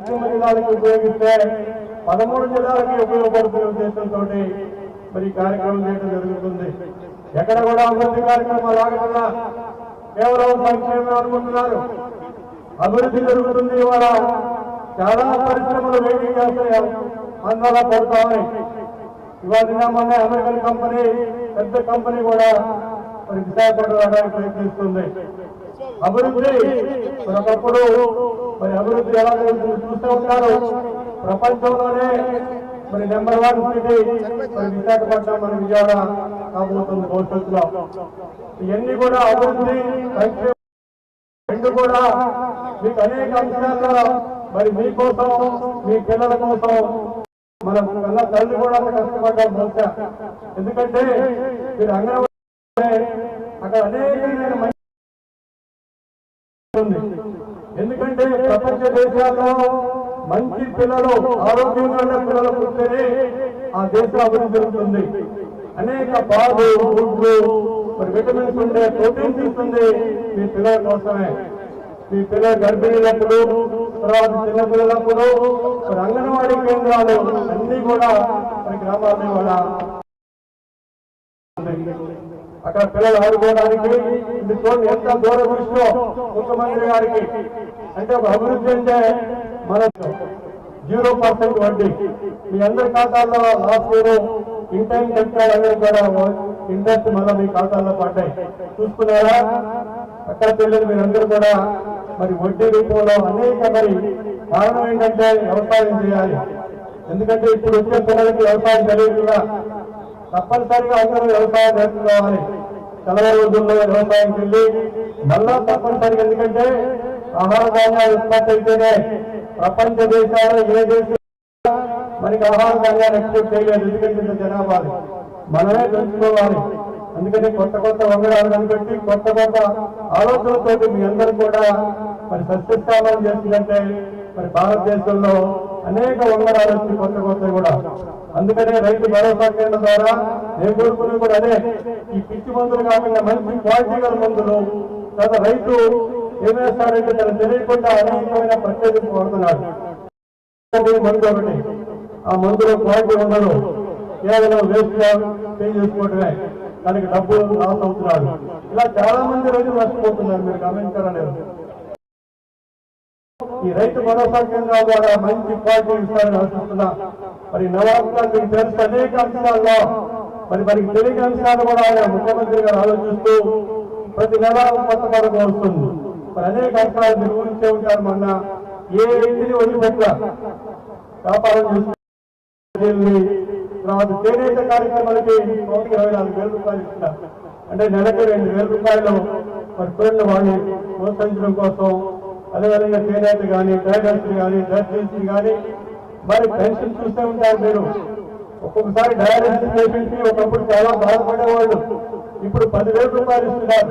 జిల్లాలకి ఉపయోగిస్తే పదమూడు జిల్లాలకి ఉపయోగపడుతున్న ఉద్దేశంతో మరి కార్యక్రమం చేయడం జరుగుతుంది. ఎక్కడ కూడా అభివృద్ధి కార్యక్రమాలు ఆగకుండా కేవలం సంక్షేమం అనుకుంటున్నారు. అభివృద్ధి జరుగుతుంది ఇవాళ. చాలా పరిశ్రమలు వేడి చేస్తాయి అందాల పడతామని ఇవాళ నిన్న అమెరికన్ కంపెనీ పెద్ద కంపెనీ కూడా మరి విశాఖపట్నం రావడానికి ప్రయత్నిస్తుంది. అభివృద్ధి మరి ఒకప్పుడు మరి అభివృద్ధి ఎలా జరుగుతుందో చూస్తూ ఉంటారు ప్రపంచంలోనే మరి నెంబర్ వన్ సిటీ మరి విశాఖపట్నం మన విజయవాడ కాబోతుంది భవిష్యత్తులో. ఇవన్నీ కూడా అభివృద్ధి సంక్షేమ రెండు కూడా మీకు అనేక అంశాల్లో మరి మీకోసం మీ పిల్లల కోసం మన కన్న తల్లి కూడా అంత బహుశా. ఎందుకంటే మీరు అంగన్వాడీ అక్కడ అనేక మంచి ఉంది. ఎందుకంటే ప్రపంచ దేశాల్లో మంచి పిల్లలు ఆరోగ్యంగా ఉన్న పిల్లలు పుట్టినే ఆ దేశ అభివృద్ధి జరుగుతుంది. అనేక పాలు గుడ్లు మరి విటమిన్స్ ఉండే ప్రోటీన్స్ ఇస్తుంది మీ పిల్లల కోసమే. మీ పిల్లల గర్భిణీలప్పుడు తర్వాత చిన్నపిల్లలప్పుడు మరి అంగన్వాడీ కేంద్రాలు అన్ని కూడా మరి గ్రామాల్లో కూడా అక్కడ పిల్లలు ఆడుకోవడానికి ఇది చూడండి ఎంత దూర దృష్టిలో ముఖ్యమంత్రి గారికి అంటే ఒక అభివృద్ధి అంటే మన జీరో పర్సెంట్ వడ్డీ. మీ అందరి ఖాతాల్లో లాస్ట్ ఇయర్ ఇన్ టైం కట్టాలని కూడా ఇంట్రెస్ట్ మళ్ళీ మీ ఖాతాల్లో పడ్డాయి. చూసుకున్నారా అక్కడ పిల్లలు మీరందరూ కూడా మరి వడ్డీ రూపంలో అనేక మరి కారణం ఏంటంటే వ్యవసాయం చేయాలి. ఎందుకంటే ఇప్పుడు వచ్చే పిల్లలకి వ్యవసాయం తెలియకుండా తప్పనిసరిగా అందరూ వ్యవసాయం నేర్చుకోవాలి సెలవు రోజుల్లో వ్యవసాయం వెళ్ళి మళ్ళా తప్పనిసరిగా ఎందుకంటే ఆహార ధాన్యాలు ఉత్పత్తి అయితేనే ప్రపంచ దేశాలు ఏ దేశం మనకి ఆహారంగా ధాన్యాలు ఎక్స్పోర్ట్ చేయలేదు ఎందుకంటే జనాభా మనమే తెలుసుకోవాలి. అందుకని కొత్త కొత్త వంగడాలు కనిపెట్టి కొత్త కొత్త ఆలోచనలతో మీ అందరూ కూడా మరి సస్యస్థానం చేస్తుందంటే మరి భారతదేశంలో అనేక వంగడాలు వచ్చి కొత్త కొత్త కూడా. అందుకనే రైతు భరోసా కేంద్రం ద్వారా నేను కోరుకున్నది కూడా అదే. ఈ పిచ్చి మందులు కాకుండా మంచి క్వాలిటీ గల మందులు తర్వాత రైతు ఏం వేస్తాడంటే తను తెలియకుండా అనేకమైన ప్రత్యేకత వాడుతున్నాడు. మందు ఒకటి. ఆ మందులో క్వాలిటీ ఉండదు కేవలం వేస్ట్గా పే చేసుకోవడమే. దానికి డబ్బులు లాస్ అవుతున్నారు. ఇలా చాలా మంది రైతులు నష్టపోతున్నారు మీరు గమనించారా లేదు? ఈ రైతు భరోసా కేంద్రాల ద్వారా మంచి క్వాలిటీ ఇస్తారని ఆశిస్తున్నా. మరి నవాబ్గా మీకు తెలుసు అనేక అంశాల్లో. మరి మనకి తెలియని అంశాలు కూడా ఆయన ముఖ్యమంత్రి గారు ఆలోచిస్తూ ప్రతి నెల కొత్త పథకం వస్తుంది. మరి అనేక అంశాలు మీరు ఉంటారు మొన్న. ఏ వ్యక్తిని వదిలిపెట్ట వ్యాపారం చేస్తుంది తర్వాత చేనేత కార్యక్రమాలకి నూట ఇరవై నాలుగు వేల రూపాయలు ఇస్తున్నారు. అంటే నెలకు రెండు వేల రూపాయలు మరి పిల్లలు వాడిని ప్రోత్సహించడం కోసం అదేవిధంగా చేనేత కానీ ట్రైడర్స్ కానీ డ్రెస్ కానీ మరి పెన్షన్ చూస్తూ ఉంటారు మీరు. ఒక్కొక్కసారి డయాలసిస్ పేషెంట్కి ఒకప్పుడు చాలా బాధపడేవాళ్ళు. ఇప్పుడు పదివేల రూపాయలు ఇస్తున్నారు.